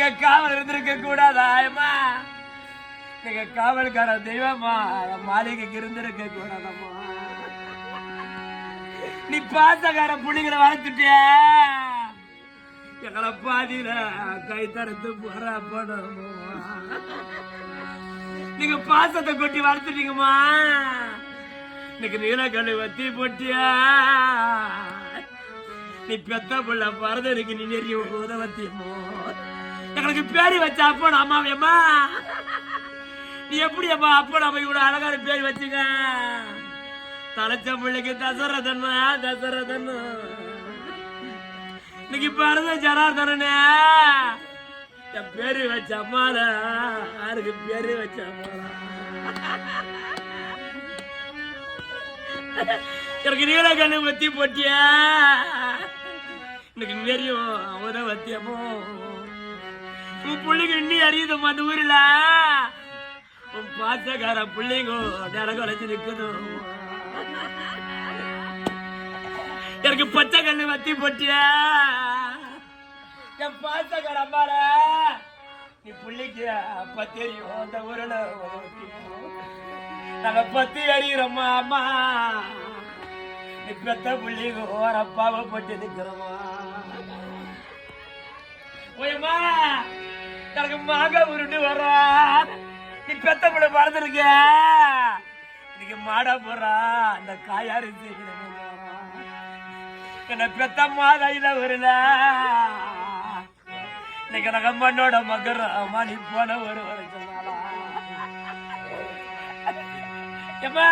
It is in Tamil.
நீங்க காவல் இருந்திருக்க கூடாதா அம்மா? நீங்க காவல்கார தெய்வமா? மாளிகைக்கு இருந்திருக்க கூடாதம்மா. நீ பாசக்கார புள்ளிகளை வளர்த்துட்டிய? எங்களை பாதியில கை தரத்து போற நீங்க பாசத்தை கொட்டி வளர்த்துட்டீங்கம்மா. இன்னைக்கு நீலக்கல்லு வத்தி போட்டியா? நீ பெத்த புள்ள பரதனுக்கு நீ நெறிய உதவத்தியமோ எங்களுக்கு பேரி வச்ச அப்போ அம்மாவியம்மா நீ எப்படி அம்மா அப்போ நம்ம இவ்வளவு அழகான பேர் வச்சுங்க? தலைச்ச பிள்ளைக்கு தசரதன்னா தசரதன். இன்னைக்கு பிறந்த ஜனார்தனே என் பேரு வச்ச அம்மால யாருக்கு பேரு வச்ச அம்மால எனக்கு நீல கண்ணு வத்தி போட்டியா. எனக்கு தெரியும் அவத வத்தியமோ உன் பிள்ளைங்க இன்னி அறியுதும்மா அந்த ஊர்ல. உன் பாசக்கார பிள்ளைங்க நடக்க வளைச்சு நிக்கணும் எனக்கு பச்சை கண்ணு வத்தி போட்டியா. என் பாசக்கார அம்மால நீ பிள்ளைக்கு அப்ப தெரியும். அந்த ஊரில் நாங்க பத்தி அடிக்கிறோம்மா அம்மா? நீ பெத்த பிள்ளைங்க ஓரப்பாவை போட்டு நிக்கிறோமா? ஓயம்மா எனக்கு மாங்காய் உருண்டு வர்றா நீ பெத்த கூட பறந்துருக்க இன்னைக்கு மாடா போறா அந்த காயாரு என்ன பெத்த மாதையில வரல இன்னைக்கு எனக்கு மண்ணோட அம்மா நீ போன ஒரு வரைக்கும் ஏம்மா